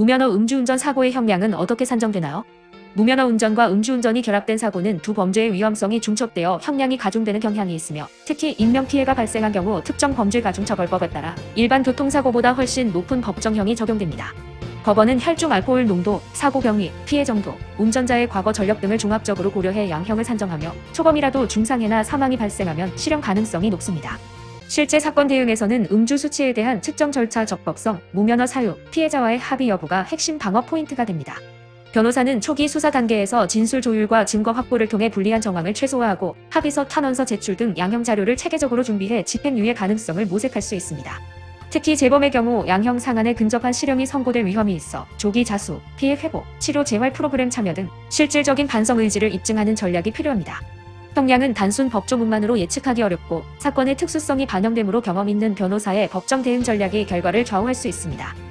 무면허 음주운전 사고의 형량은 어떻게 산정되나요? 무면허 운전과 음주운전이 결합된 사고는 두 범죄의 위험성이 중첩되어 형량이 가중되는 경향이 있으며 특히 인명피해가 발생한 경우 특정 범죄 가중처벌법에 따라 일반 교통사고보다 훨씬 높은 법정형이 적용됩니다. 법원은 혈중 알코올 농도, 사고 경위, 피해 정도, 운전자의 과거 전력 등을 종합적으로 고려해 양형을 산정하며 초범이라도 중상해나 사망이 발생하면 실형 가능성이 높습니다. 실제 사건 대응에서는 음주 수치에 대한 측정 절차 적법성, 무면허 사유, 피해자와의 합의 여부가 핵심 방어 포인트가 됩니다. 변호사는 초기 수사 단계에서 진술 조율과 증거 확보를 통해 불리한 정황을 최소화하고 합의서 탄원서 제출 등 양형 자료를 체계적으로 준비해 집행유예 가능성을 모색할 수 있습니다. 특히 재범의 경우 양형 상한에 근접한 실형이 선고될 위험이 있어 조기 자수, 피해 회복, 치료 재활 프로그램 참여 등 실질적인 반성 의지를 입증하는 전략이 필요합니다. 형량은 단순 법조문만으로 예측하기 어렵고 사건의 특수성이 반영되므로 경험 있는 변호사의 법정 대응 전략이 결과를 좌우할 수 있습니다.